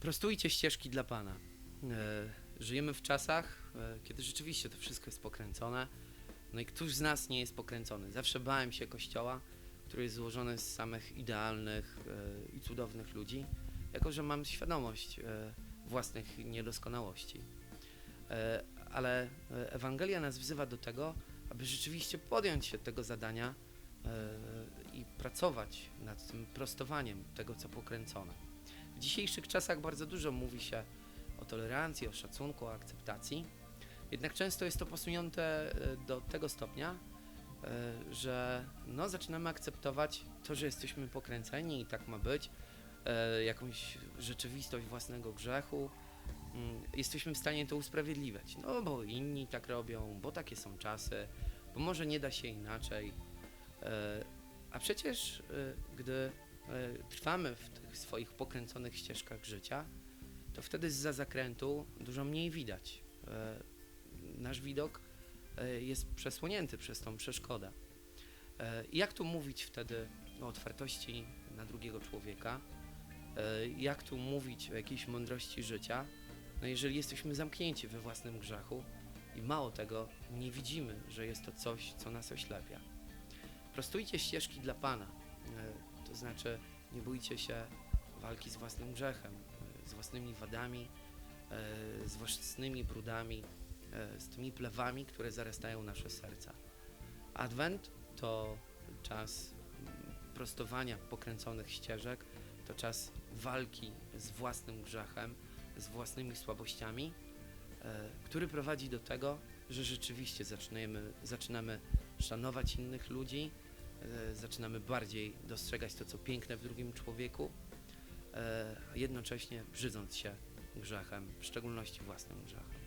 Prostujcie ścieżki dla Pana. E, Żyjemy w czasach, e, kiedy rzeczywiście to wszystko jest pokręcone. No i któż z nas nie jest pokręcony? Zawsze bałem się Kościoła, który jest złożony z samych idealnych e, i cudownych ludzi, jako że mam świadomość własnych niedoskonałości. Ale Ewangelia nas wzywa do tego, aby rzeczywiście podjąć się tego zadania i pracować nad tym prostowaniem tego, co pokręcone. W dzisiejszych czasach bardzo dużo mówi się o tolerancji, o szacunku, o akceptacji. Jednak często jest to posunięte e, do tego stopnia, e, że no, zaczynamy akceptować to, że jesteśmy pokręceni i tak ma być, e, jakąś rzeczywistość własnego grzechu. Mm, Jesteśmy w stanie to usprawiedliwiać. No, bo inni tak robią, bo takie są czasy, bo może nie da się inaczej. A przecież, gdy trwamy w tych swoich pokręconych ścieżkach życia, to wtedy za zakrętu dużo mniej widać. E, Nasz widok e, jest przesłonięty przez tą przeszkodę. E, Jak tu mówić wtedy o otwartości na drugiego człowieka? E, Jak tu mówić o jakiejś mądrości życia, no jeżeli jesteśmy zamknięci we własnym grzechu i mało tego, nie widzimy, że jest to coś, co nas oślepia. Prostujcie ścieżki dla Pana, e, to znaczy nie bójcie się walki z własnym grzechem, e, z własnymi wadami, e, z własnymi brudami, e, z tymi plewami, które zarastają nasze serca. Adwent to czas mm, prostowania pokręconych ścieżek, to czas walki z własnym grzechem, z własnymi słabościami, który prowadzi do tego, że rzeczywiście zaczynamy, szanować innych ludzi, zaczynamy bardziej dostrzegać to, co piękne w drugim człowieku, e, jednocześnie brzydząc się grzechem, w szczególności własnym grzechem.